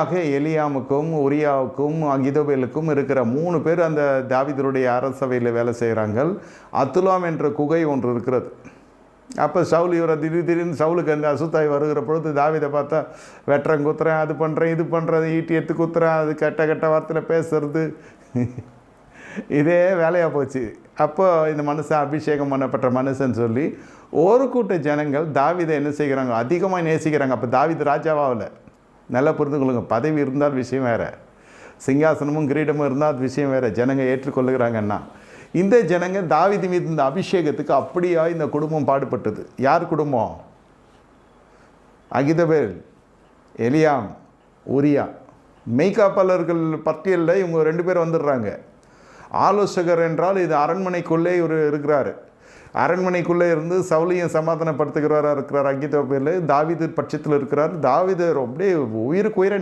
ஆக எலியாமுக்கும் உரியாவுக்கும் அகிதோபேலுக்கும் இருக்கிற மூணு பேர் அந்த தாவிதருடைய அரசவையில் வேலை செய்கிறாங்க அத்துலாம் என்ற குகை ஒன்று இருக்கிறது. அப்போ சவுல் இவரை திடீர் திடீர்னு சவுலுக்கு அந்த அசுத்தாய் வருகிற பொழுது தாவிதை பார்த்தா வெட்டுறேன் குத்துறேன் அது பண்ணுறேன் இது பண்ணுறது ஈட்டி எடுத்து குத்துறேன் அது கெட்ட கெட்ட வார்த்தையில் பேசுறது. இதே வேலையாக போச்சு. அப்போ இந்த மனுஷன் அபிஷேகம் பண்ணப்பட்ட மனுஷன் சொல்லி ஒரு கூட்ட ஜனங்கள் தாவிதை என்ன செய்கிறாங்க? அதிகமாக நேசிக்கிறாங்க. அப்போ தாவித ராஜாவாவில் நல்லா புரிந்துக்கொள்ளுங்க பதவி இருந்தால் விஷயம் வேறு. சிங்காசனமும் கிரீடமும் இருந்தால் விஷயம் வேறு. ஜனங்க ஏற்றுக்கொள்ளுகிறாங்கன்னா இந்த ஜனங்க தாவிதி மீது இந்த அபிஷேகத்துக்கு அப்படியா இந்த குடும்பம் பாடுபட்டது? யார் குடும்பம்? அகிதபேல் எலியாம் உரியா. மெய்காப்பாளர்கள் பட்டியலில் இவங்க ரெண்டு பேர் வந்துடுறாங்க. ஆலோசகர் என்றால் இது அரண்மனைக்குள்ளே இவர் இருக்கிறாரு. அரண்மனைக்குள்ளே இருந்து சவுலியை சமாதானப்படுத்துகிறவராக இருக்கிறார் அங்கிதோபேல் தாவிது பட்சத்தில் இருக்கிறார். தாவிது அப்படியே உயிருக்கு உயிரை